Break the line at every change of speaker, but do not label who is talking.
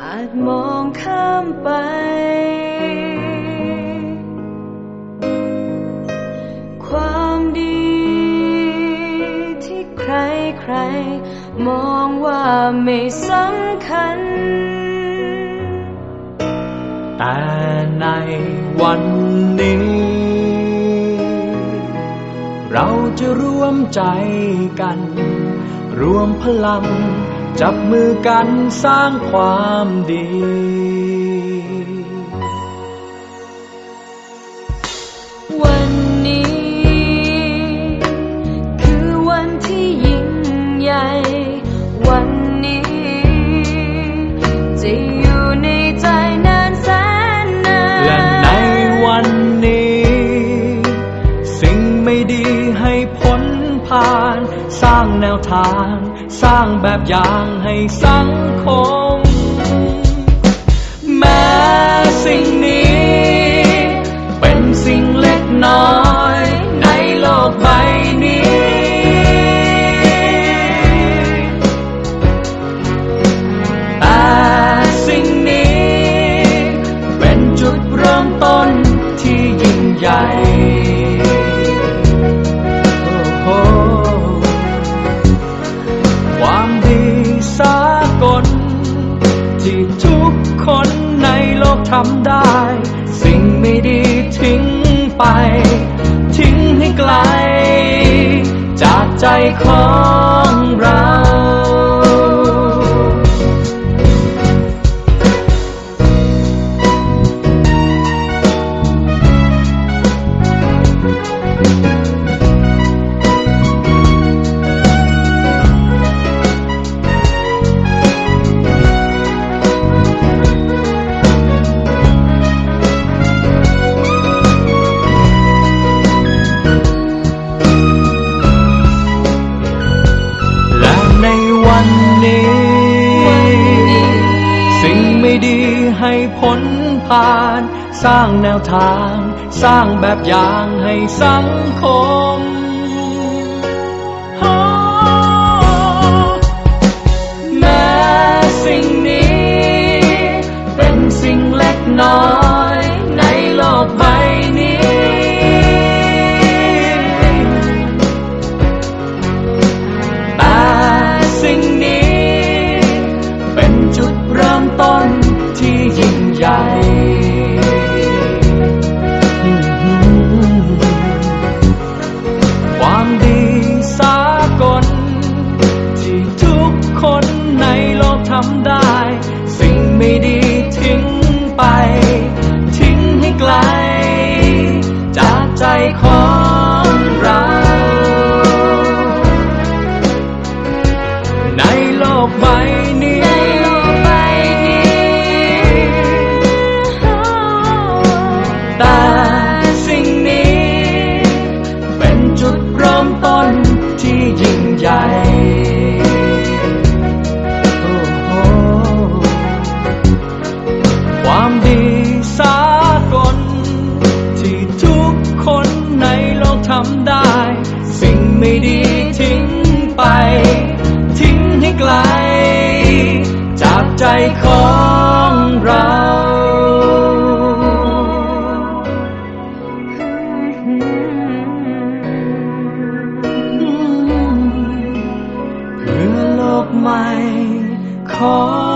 อาจมองข้ามไป ความดีที่ใครใครๆมองว่าไม่สำคัญ
แต่ในวันนี้ เราจะร่วมใจกัน รวมพลัง จับมือกันสร้างความดี
วันนี้ ทา
ง สร้างแบบอย่างให้สังคม แม้สิ่งนี้ โลกทำได้ สิ่งไม่ดีทิ้งไป ทิ้งให้ไกล จากใจของเรา ไม่ดีให้พ้นผ่าน สร้างแนวทาง สร้างแบบอย่างให้สังคม สิ่งไม่ดีทิ้งไป ทิ้งให้ไกล จากใจของำได้ สิ่งไม่ดีทิ้งไป ทิ้งให้ไกล จากใจของเราเพื่อโลกใหม่ขอ